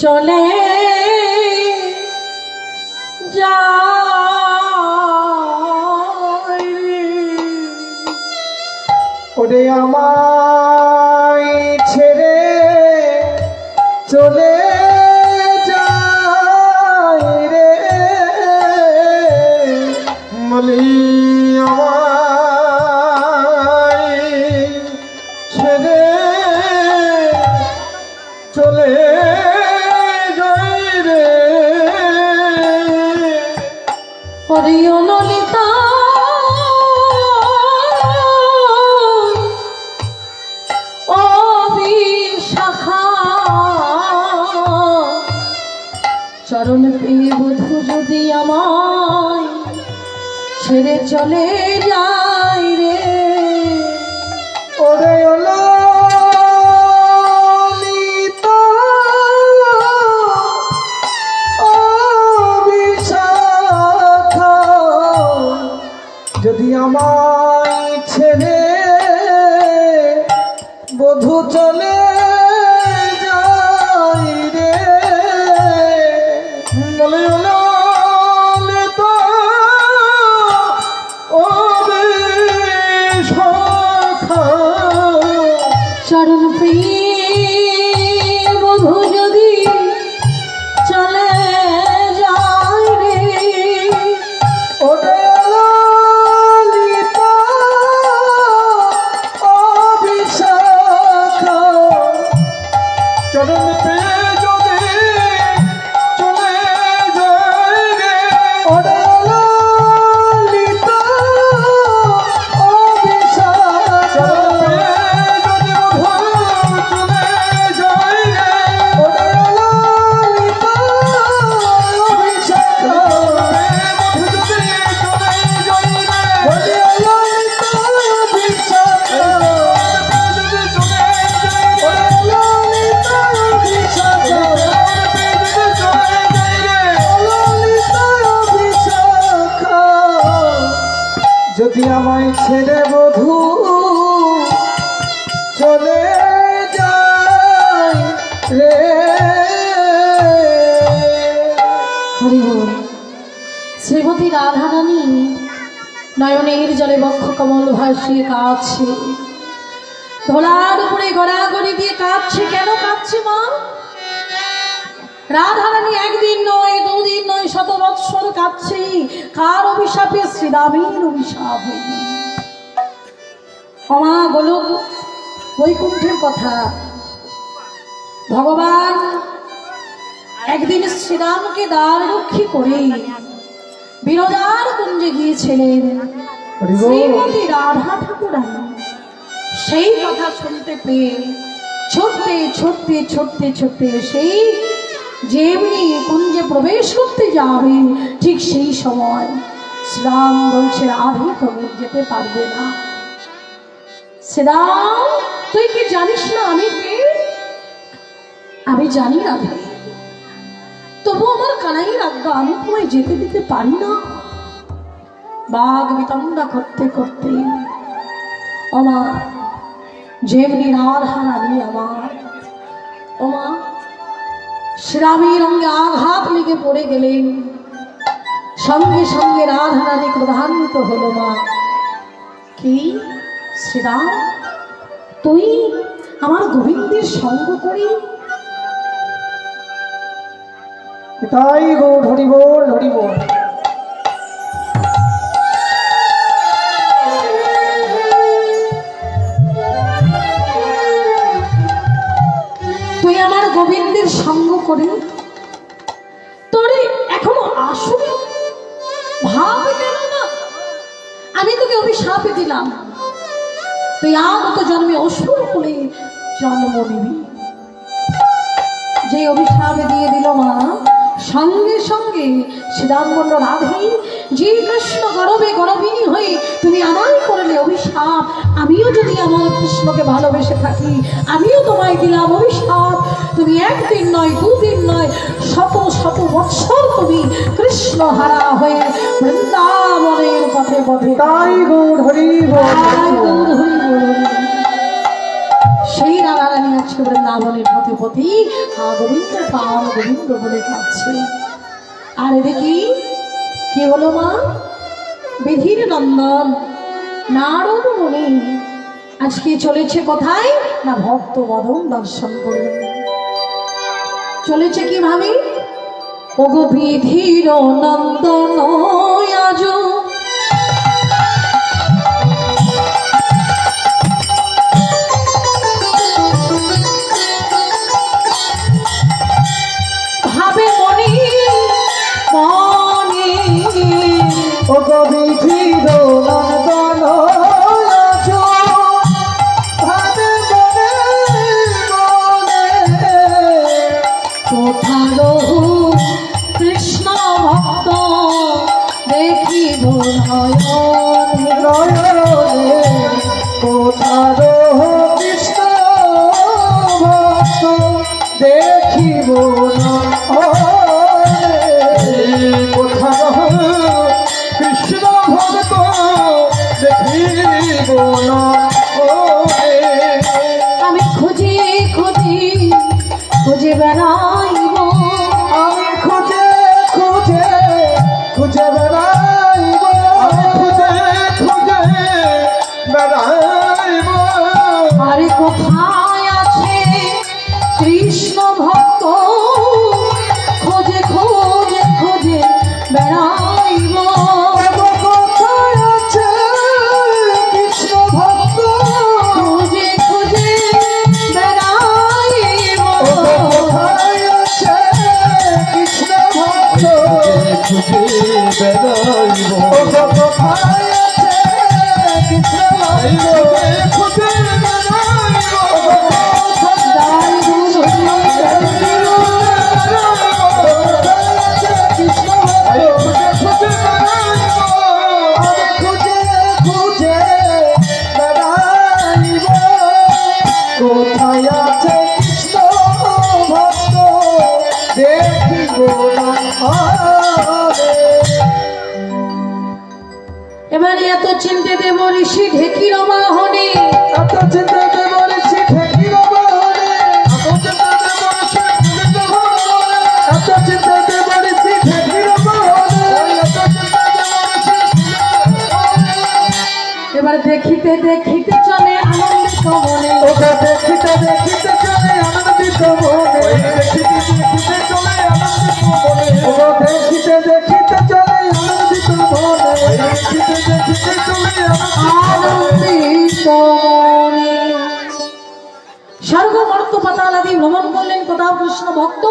চলে যা। ওরে আমায় ছেড়ে চলে যায় রে ছেড়ে চলে চরণ প্রিয় বধু যদি আমায় ছেড়ে চলে যায় ছেড়ে বধু চলে রে। শ্রীমতী রাধারানী নয়নের জলে বক্ষ কমল ভাসিয়ে কাঁদছে। ধোলার উপরে গড়াগড়ি দিয়ে কাঁদছে, কেন কাঁদছে মা? রাধারানী একদিন নয়, দুদিন নয়, শত বৎসর কাঁদছে। কার অভিশাপে শ্রীরামের অভিশাপ হয়নি? ক্ষমা গোলক বৈকুণ্ঠের কথা। ভগবান একদিন শ্রীরামকে দ্বার রক্ষী করে বিরোধার কুঞ্জে গিয়েছিলেন। শ্রীমতী রাধা ঠাকুরানী সেই কথা শুনতে পেয়ে ছুটতে ছুটতে ছুটতে ছুটতে সেই যেমনি কুঞ্জে প্রবেশ করতে যাবে ঠিক সেই সময় শ্রীরাম বলছে রাধে তুমি যেতে পারবে না। শ্রীরাম তুই কি জানিস না আমি আমি জানি রাধে তবু আমার কানাই রাখব আমি তোমায় যেতে দিতে পারি না। বাঘ বিতণ্ডা করতে করতে আমার যেমনি রাধা রানী আমার। ওমা শ্রামী রঙে আঘাত লেগে পড়ে গেলেন। সঙ্গে সঙ্গে রাধা রানী প্রধানিত হলো মা। কি? শ্রীরাম তুই আমার গোবিন্দের সঙ্গ করি? তাই গৌর হরি বল হরি বল তুই আমার গোবিন্দের সঙ্গ করে? তোরে এখনও আসলে ভাব কেন না। আমি তোকে অভিশাপ দিলাম। তুই আগত জন্মে অসুর করে জন্ম নিবি। যে অভিশাপ দিয়ে দিল মা সঙ্গে সঙ্গে শ্রীরাম রাধে। যে কৃষ্ণ গরবে গরবিনী হয়ে তুমি আমায় করলে অভিশাপ। আমিও যদি আমার কৃষ্ণকে ভালোবেসে থাকি আমিও তোমায় দিলাম অভিশাপ। তুমি একদিন নয় দুদিন নয় শত শত বৎসর তুমি কৃষ্ণ হারা হয়ে বৃন্দাবনের পথে পথে তাই গৌর হরি সেই রাধারানী আজকে বৃন্দাবনের পথে পথে হা গোবিন্দ পাল গোবিন্দ বলে কাঁদছে আর দেখি কি হলো মা? বিধির নন্দন, নারদ মুনি, আজকে চলেছে কোথায়? না ভক্ত বদন দর্শন করবে চলেছে কি ভাবি? ওগো বিধির নন্দন আজ দেখিব নয়নে নয়নে কোথার ভক্ত খুঁজে বেড়াইব কোথায় আছে কৃষ্ণ এবারে এত চিনতে দেব ঋষি ঢেকির বাহনে এত এত চিন্তাতে বলেছি ঠেকিব বলে এত চিন্তাতে বলেছি ঠেকিব বলে এত চিন্তাতে বলেছি এবার দেখিতে দেখিতে চলে আনন্দিত মনে। ওকে দেখিতে দেখিতে চলে আনন্দিত মনে। ভক্ত